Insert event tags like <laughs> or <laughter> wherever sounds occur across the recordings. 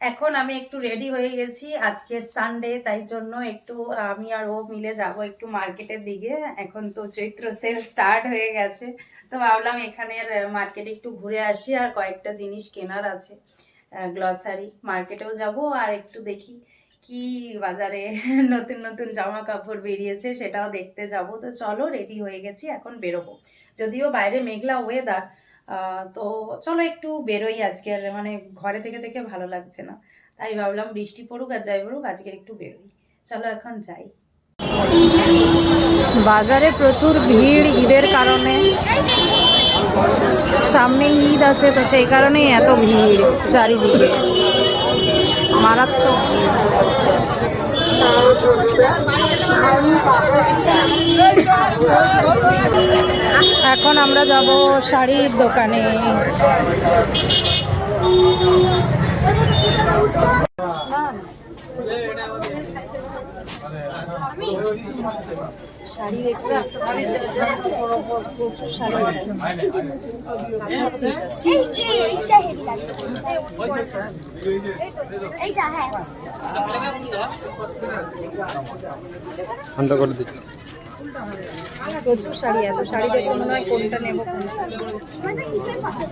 এখন আমি একটু রেডি হয়ে গেছি। আজকের সানডে তাই জন্য একটু আমি আর ও মিলে যাব একটু মার্কেটের দিকে। এখন তো চৈত্র সেল স্টার্ট হয়ে গেছে। তো ভাবলাম এখানের মার্কেটে একটু ঘুরে আসি আর কয়েকটা জিনিস কেনার আছে। গ্লসারি মার্কেটেও যাব আর একটু দেখি কি বাজারে <laughs> নতুন নতুন জামা কাপড় বেরিয়েছে সেটাও দেখতে যাব। তো চলো রেডি হয়ে গেছি, এখন বেরোবো। যদিও বাইরে মেঘলা ওয়েদার তো চলো একটু বেরোই আজকে আর মানে ঘরে থেকে থেকে ভালো লাগছে না। তাই ভাবলাম বৃষ্টি পড়ুক আর যাই পড়ুক আজকে একটু বেরোই। চলো এখন যাই। বাজারে প্রচুর ভিড় ঈদের কারণে। সামনে ঈদ আছে, তো সেই কারণেই এত ভিড় চারিদিকে। মারাত্মক। এখন আমরা যাব শাড়ির দোকানে শাড়ি দেখতে প্রচুর শাড়ি হ্যাঁ ঠান্ডা করে দিচ্ছি প্রচুর শাড়ি এত শাড়ি দেখে মনে হয় কোনটা নেব কিসের কথা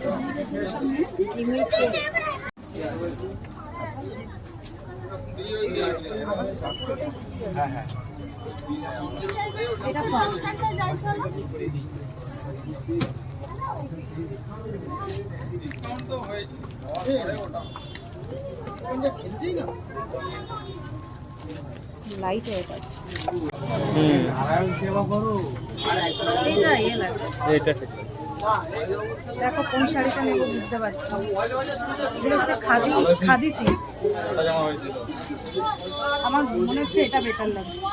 লাইট হয়ে গেছে। এইটা ইয়ে ঠিক দেখো কোন শাড়িটা নেব বুঝতে পারছি। এগুলো হচ্ছে খাদি খাদি সিল্ক আমার মনে হচ্ছে এটা বেটার লাগছে।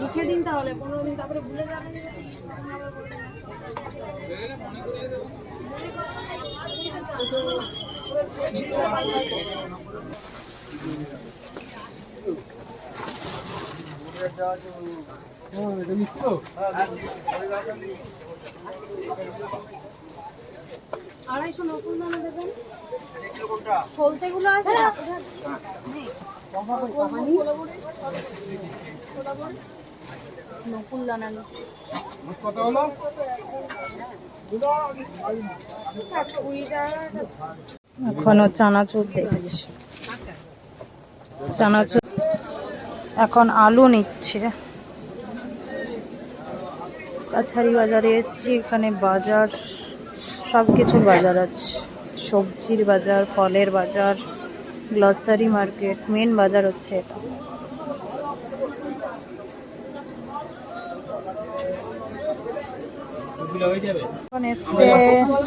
লিখে দিন তাহলে পনেরো দিন তারপরে ভুলে যাবেন। আড়াইশো নতুন দানা দেবেন সলতেগুলো আছে নেই। নকুল দানা নেই। এখনও চানাচুর দেখছি। চানাচুর এখন আলু নিচ্ছে। কাছারি বাজারে এসছি, এখানে বাজার সব কিছুর বাজার আছে। সবজির বাজার, ফলের বাজার গ্লসারি মার্কেট মেন বাজার হচ্ছে এটা। এখন এসছে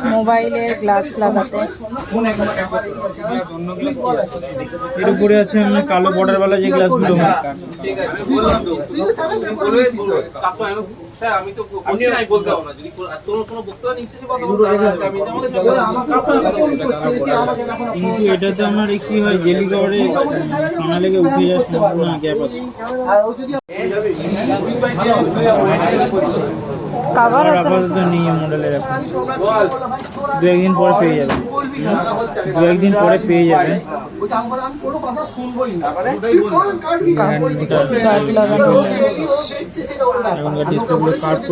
মোবাইলের গ্লাস লাগাতে। এর উপরে আছে এমনি কালো বর্ডার वाला যে গ্লাসগুলো। স্যার আমি তো বলছি নাই বলতে হবে না যদি কোনো কোনো বক্তব্য নিচ্ছে কথা বলতে আছে আমি আমাদের কিন্তু এটাতে আপনার কি হয় জেলি লেগে উঠে যায় সম্পূর্ণ গ্যাপ আছে আর আছে আপাতত নেই মডেলের এখন দু একদিন পরে পেয়ে যাবেন দু একদিন পরে পেয়ে যাবেন কোনো কথা শুনবোই না কার্ড কার্ড লাগানো কার্ড